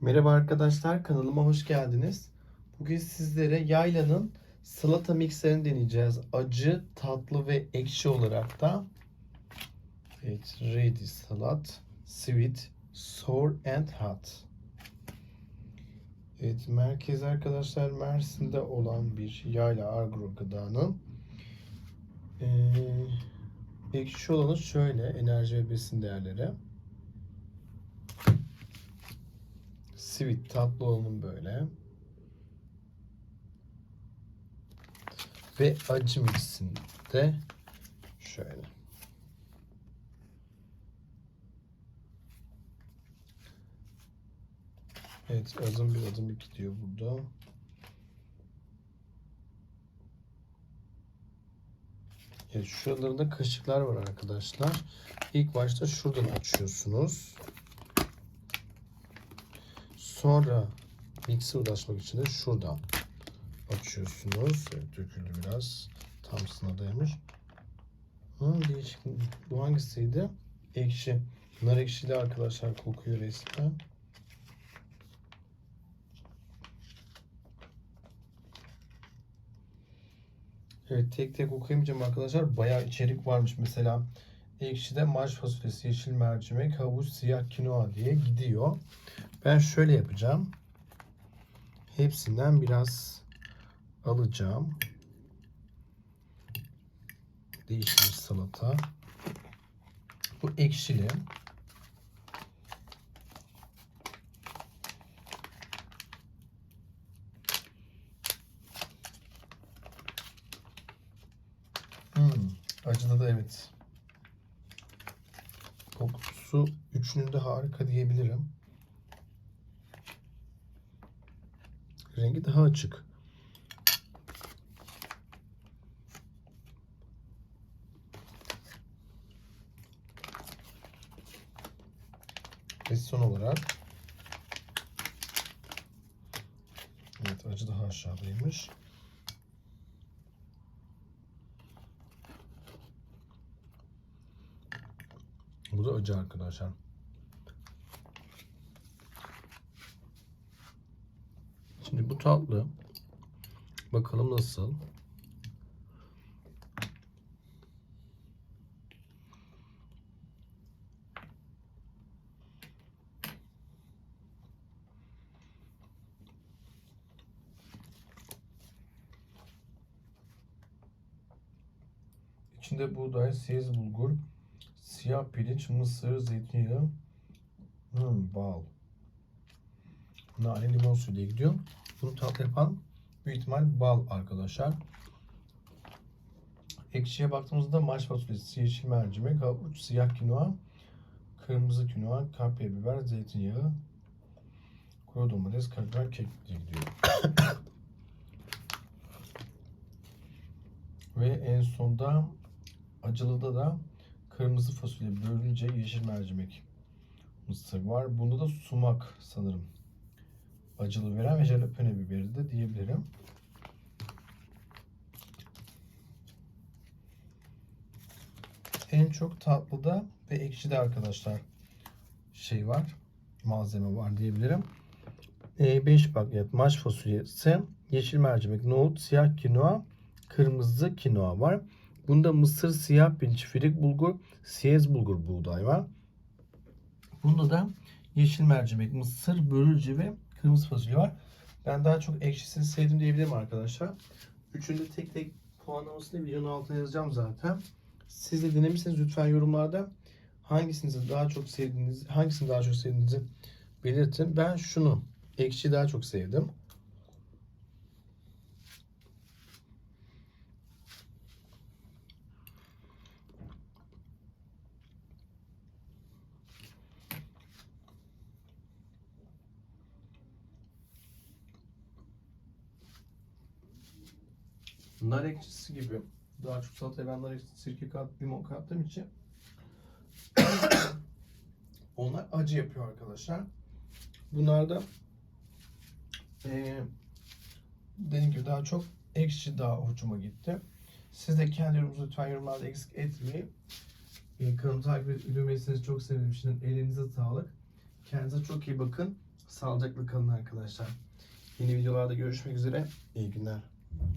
Merhaba arkadaşlar, kanalıma hoş geldiniz. Bugün sizlere yaylanın salata mikserini deneyeceğiz. Acı, tatlı ve ekşi olarak da. Evet, ready salat, sweet, sour and hot. Evet, merkez arkadaşlar Mersin'de olan bir yayla agro gıdanın. Ee, ekşi olanı şöyle, enerji ve besin değerleri. Sweet tatlı olanın böyle. Ve acı mixinde şöyle. Evet adım bir adım bir gidiyor burada. Evet şuralarında kaşıklar var arkadaşlar. İlk başta şuradan açıyorsunuz. Sonra mikser ulaşmak için de şuradan açıyorsunuz. Evet, döküldü biraz. Tam sınırdaymış. Ha, değişik. Bu hangisiydi? Ekşi. Nar ekşili arkadaşlar kokuyor resmen. Evet tek tek okuyamayacağım arkadaşlar. Bayağı içerik varmış. Mesela ekşide maş fasulyesi, yeşil mercimek, havuç, siyah kinoa diye gidiyor. Ben şöyle yapacağım. Hepsinden biraz alacağım. Değişik bir salata. Bu ekşili. Hmm, acıda da evet. Kokusu üçünün de harika diyebilirim. Rengi daha açık. Ve son olarak Evet acı daha aşağıdaymış. Bu da acı arkadaşlar. Şimdi bu tatlı. Bakalım nasıl. İçinde buğday, siyez bulgur, siyah pirinç, mısır, zeytinyağı, hmm, bal, nane, limon suyu diye gidiyor. Bunu tatlı yapan büyük ihtimal bal arkadaşlar. Ekşiye baktığımızda maş fasulyesi, yeşil mercimek, havuç, siyah kinoa, kırmızı kinoa, kapya biber, zeytinyağı, kuru domates, karabiber, kekik diye gidiyor. Ve en sonda acılıda da kırmızı fasulye, börülce, yeşil mercimek, mısır var. Bunda da sumak sanırım acılı veren ve jalapeno biberi de diyebilirim. En çok tatlıda ve ekşide arkadaşlar şey var. Malzeme var diyebilirim. 5 e, bakliyat maş fasulyesi, yeşil mercimek, nohut, siyah kinoa, kırmızı kinoa var. Bunda mısır, siyah pirinç, firik bulgur, siyez bulgur buğday var. Bunda da yeşil mercimek, mısır, börülce ve kırmızı fasulye var. Ben daha çok ekşisini sevdim diyebilirim arkadaşlar. Üçünü de tek tek puanlamasını videonun altına yazacağım zaten. Siz de denemişseniz lütfen yorumlarda hangisini daha çok sevdiğiniz, hangisini daha çok sevdiğinizi belirtin. Ben şunu ekşi daha çok sevdim. Nar ekşisi gibi daha çok salataya ben nar ekşisi, sirke kat, limon kattığım için onlar acı yapıyor arkadaşlar. Bunlar da ee, dediğim gibi daha çok ekşi daha hoşuma gitti. Siz de kendi yorumunuzu lütfen yorumlarda eksik etmeyin. E, kanalımı takip edip ürünmesinizi çok sevdim. Şimdi elinize sağlık. Kendinize çok iyi bakın. Sağlıcakla kalın arkadaşlar. Yeni videolarda görüşmek üzere. İyi günler.